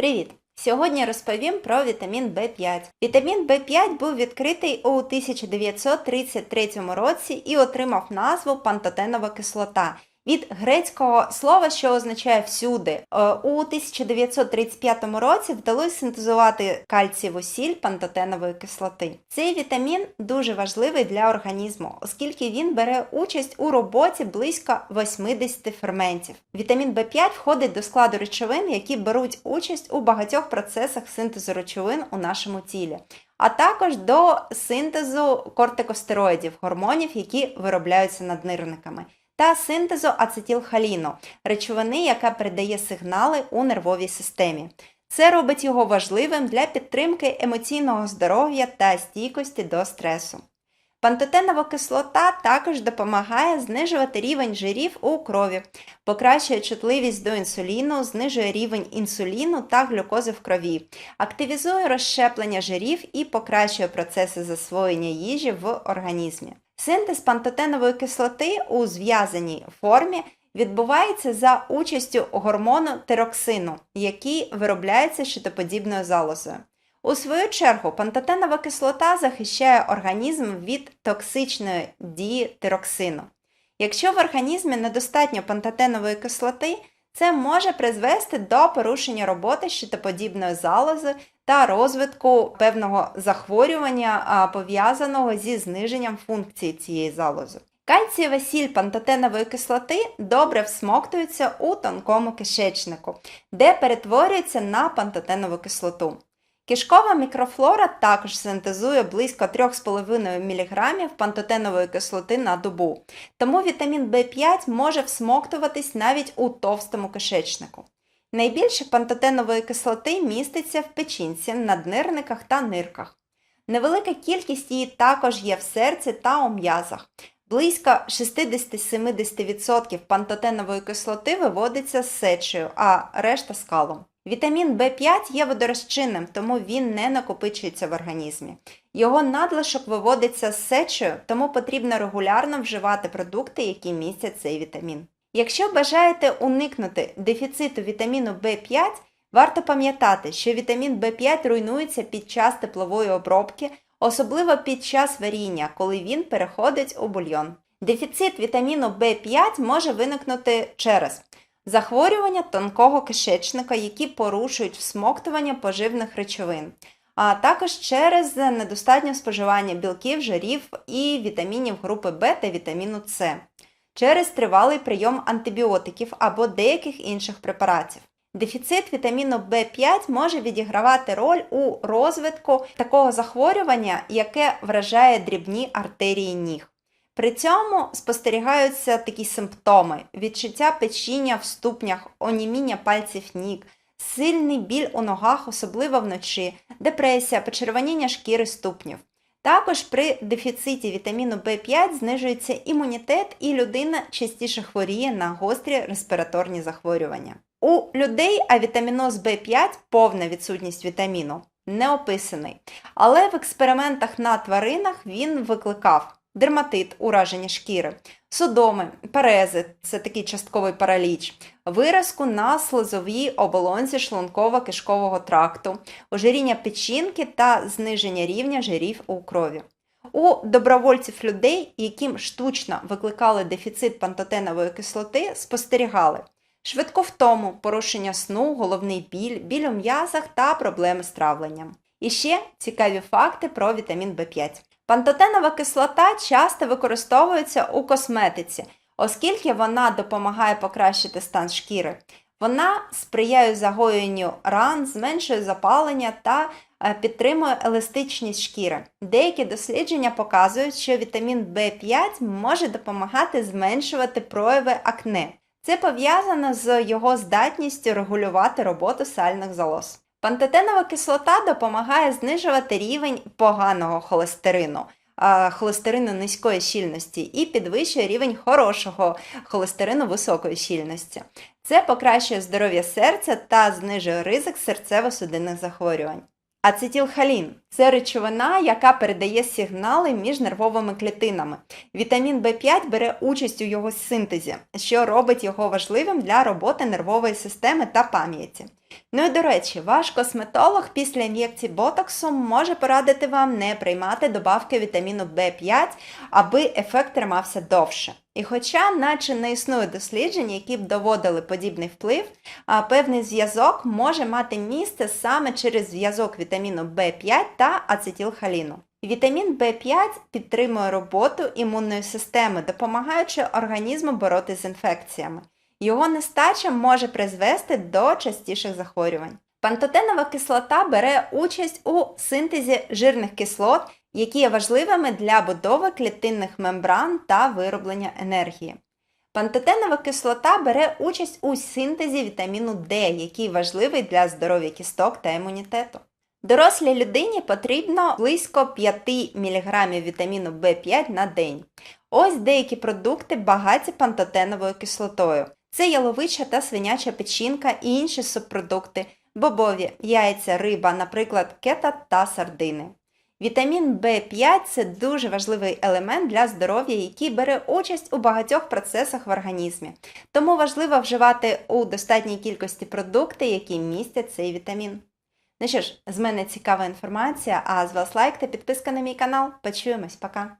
Привіт! Сьогодні розповім про вітамін В5. Вітамін В5 був відкритий у 1933 році і отримав назву пантотенова кислота від грецького слова, що означає всюди. Е, У 1935 році вдалося синтезувати кальцієву сіль пантотенової кислоти. Цей вітамін дуже важливий для організму, оскільки він бере участь у роботі близько 80 ферментів. Вітамін В5 входить до складу речовин, які беруть участь у багатьох процесах синтезу речовин у нашому тілі. А також до синтезу кортикостероїдів, гормонів, які виробляються наднирниками, та синтезу ацетилхоліну, речовини, яка передає сигнали у нервовій системі. Це робить його важливим для підтримки емоційного здоров'я та стійкості до стресу. Пантотенова кислота також допомагає знижувати рівень жирів у крові, покращує чутливість до інсуліну, знижує рівень інсуліну та глюкози в крові, активізує розщеплення жирів і покращує процеси засвоєння їжі в організмі. Синтез пантотенової кислоти у зв'язаній формі відбувається за участю гормону тироксину, який виробляється щитоподібною залозою. У свою чергу, пантотенова кислота захищає організм від токсичної дії тироксину. Якщо в організмі недостатньо пантотенової кислоти, це може призвести до порушення роботи щитоподібної залози та розвитку певного захворювання, пов'язаного зі зниженням функції цієї залози. Кальцієва сіль пантотенової кислоти добре всмоктується у тонкому кишечнику, де перетворюється на пантотенову кислоту. Кишкова мікрофлора також синтезує близько 3,5 мг пантотенової кислоти на добу, тому вітамін В5 може всмоктуватись навіть у товстому кишечнику. Найбільше пантотенової кислоти міститься в печінці, наднирниках та нирках. Невелика кількість її також є в серці та у м'язах. Близько 60-70% пантотенової кислоти виводиться з сечею, а решта скалом. Вітамін В5 є водорозчинним, тому він не накопичується в організмі. Його надлишок виводиться з сечею, тому потрібно регулярно вживати продукти, які містять цей вітамін. Якщо бажаєте уникнути дефіциту вітаміну В5, варто пам'ятати, що вітамін В5 руйнується під час теплової обробки, особливо під час варіння, коли він переходить у бульйон. Дефіцит вітаміну В5 може виникнути через захворювання тонкого кишечника, які порушують всмоктування поживних речовин, а також через недостатнє споживання білків, жирів і вітамінів групи В та вітаміну С, через тривалий прийом антибіотиків або деяких інших препаратів. Дефіцит вітаміну В5 може відігравати роль у розвитку такого захворювання, яке вражає дрібні артерії ніг. При цьому спостерігаються такі симптоми: відчуття печіння в ступнях, оніміння пальців ніг, сильний біль у ногах, особливо вночі, депресія, почервоніння шкіри ступнів. Також при дефіциті вітаміну В5 знижується імунітет, і людина частіше хворіє на гострі респіраторні захворювання. У людей авітаміноз В5 повна відсутність вітаміну не описаний, але в експериментах на тваринах він викликав дерматит, ураження шкіри, судоми, парези це такий частковий параліч, виразку на слизовій оболонці шлунково-кишкового тракту, ожиріння печінки та зниження рівня жирів у крові. У добровольців людей, яким штучно викликали дефіцит пантотенової кислоти, спостерігали швидку втому, порушення сну, головний біль, біль у м'язах та проблеми з травленням. І ще цікаві факти про вітамін В5. Пантотенова кислота часто використовується у косметиці, оскільки вона допомагає покращити стан шкіри. Вона сприяє загоєнню ран, зменшує запалення та е, підтримує еластичність шкіри. Деякі дослідження показують, що вітамін В5 може допомагати зменшувати прояви акне. Це пов'язано з його здатністю регулювати роботу сальних залоз. Пантотенова кислота допомагає знижувати рівень поганого холестерину, холестерину низької щільності і підвищує рівень хорошого холестерину високої щільності. Це покращує здоров'я серця та знижує ризик серцево-судинних захворювань. Ацетилхолін – це речовина, яка передає сигнали між нервовими клітинами. Вітамін В5 бере участь у його синтезі, що робить його важливим для роботи нервової системи та пам'яті. Ну і до речі, ваш косметолог після ін'єкції ботоксу може порадити вам не приймати добавки вітаміну В5, аби ефект тримався довше. І хоча, наче не існує досліджень, які б доводили подібний вплив, а певний зв'язок може мати місце саме через зв'язок вітаміну В5 та ацетилхоліну. Вітамін В5 підтримує роботу імунної системи, допомагаючи організму боротися з інфекціями. Його нестача може призвести до частіших захворювань. Пантотенова кислота бере участь у синтезі жирних кислот, які є важливими для будови клітинних мембран та вироблення енергії. Пантотенова кислота бере участь у синтезі вітаміну D, який важливий для здоров'я кісток та імунітету. Дорослій людині потрібно близько 5 мг вітаміну В5 на день. Ось деякі продукти багаті пантотеновою кислотою. Це яловича та свиняча печінка і інші субпродукти, бобові, яйця, риба, наприклад, кета та сардини. Вітамін В5 це дуже важливий елемент для здоров'я, який бере участь у багатьох процесах в організмі. Тому важливо вживати у достатній кількості продукти, які містять цей вітамін. Ну що ж, з мене цікава інформація, а з вас лайк та підписка на мій канал. Почуємось, пока!